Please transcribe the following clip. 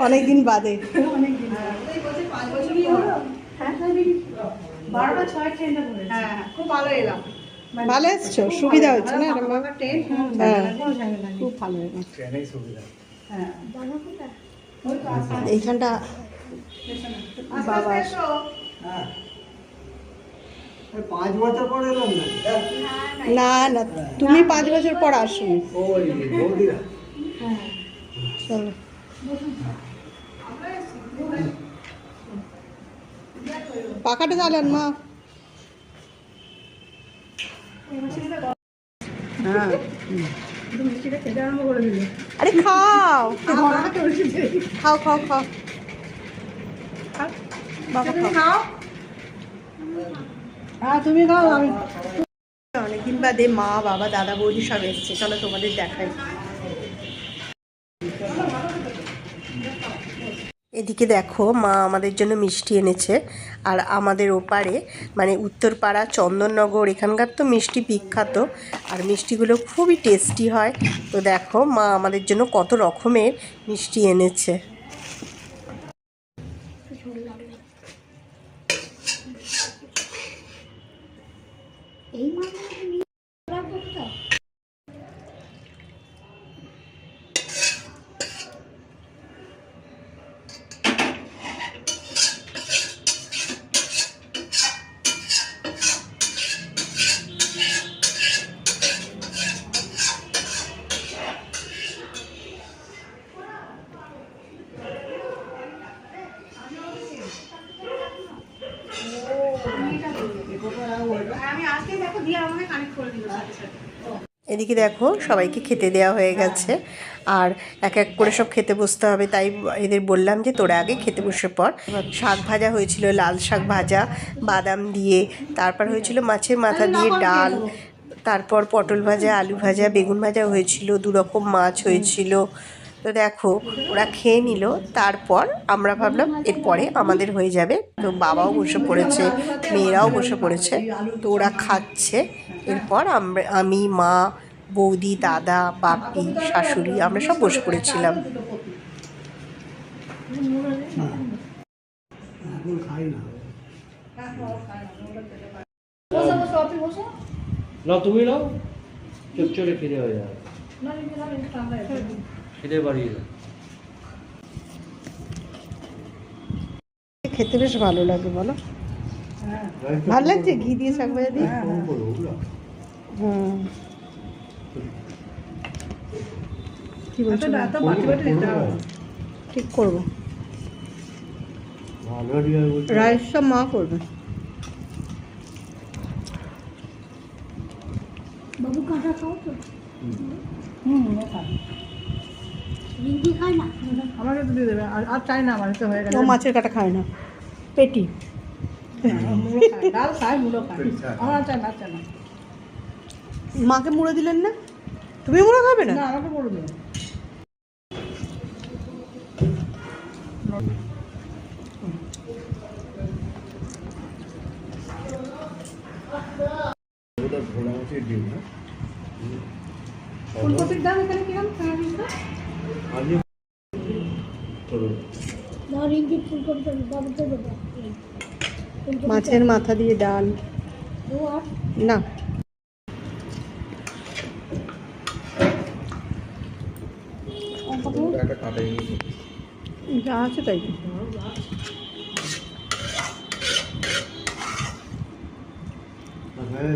অনেকদিন বাদে। ভালো এসছো? সুবিধা হচ্ছে না হ্যাঁ। খুব ভালো হ্যাঁ। এইখানটা বাবা। হ্যাঁ। পাঁচ বছর পরে এলাম না? না তুমি পাঁচ বছর পর বৌদিরা। চলো। পাখাটা চালান মা। হ্যাঁ। আরে খাও। খাও খাও খাও। খাও। হ্যাঁ তুমি খাও আমি অনেকদিন বাদে মা বাবা দাদা বৌদি সব এসছে। চলো তোমাদের দেখাই। এদিকে দেখো, মা আমাদের জন্য মিষ্টি এনেছে। আর আমাদের ওপারে মানে উত্তরপাড়া, চন্দননগর, এখানকার তো মিষ্টি বিখ্যাত। আর মিষ্টিগুলো খুবই টেস্টি হয়। তো দেখো, মা আমাদের জন্য কত রকমের মিষ্টি এনেছে। আমি আজকে দেখো দিয়ে আমাকে কানেক্ট করে দিল সাথে সাথে এদিকে দেখো সবাইকে খেতে দেওয়া হয়ে গেছে। আর এক এক করে সব খেতে বসতে হবে তাই এদের বললাম যে তোরা আগে খেতে বসে পর শাক ভাজা হয়েছিল লাল শাক ভাজা বাদাম দিয়ে তারপর হয়েছিল মাছের মাথা দিয়ে ডাল তারপর পটল ভাজা আলু ভাজা বেগুন ভাজা হয়েছিল দু রকম মাছ হয়েছিল। তো দেখো, ওরা খেয়ে নিল, তারপর আমরা ভাবলাম এরপরে আমাদের হয়ে যাবে। তো বাবাও বসে পড়েছে, মেয়েরাও বসে পড়েছে, তো ওরা খাচ্ছে। এরপর আমরা, আমি, মা, বৌদি, দাদা, বাপি, শাশুড়ি, আমরা সব বসে পড়েছিলাম। তুমি নাও চচ্চড়ে খিদে হয়ে যাবে হয়ে। খিদে বাড়িয়ে দাও খেতে বেশ ভালো লাগে বলো। ভালো লাগছে? ঘি দিয়ে শাক ভাজা দিয়ে? বুঝলো হুম। কি বলছো? না। ঠিক করব। ভালো রাইস সব মা করবে। বাবু কাঁটা খাও তো। হুম ও খায়। রিঙ্কি খায় না আমাকে তো দিয়ে দেবে আর আর চাই না আমার তো হয়ে ও মাছের কাটা খায় না। পেটি। ডাল খায় মুলো খায়। আমার চাই না চাই না। মাকে মুড়ো দিলেন না? তুমি মুড়ো খাবে না? না আমাকে ডিম না ফুলকপির দাম এখানে কিরম মাছের মাথা দিয়ে ডাল। না। যা আছে তাই। হ্যাঁ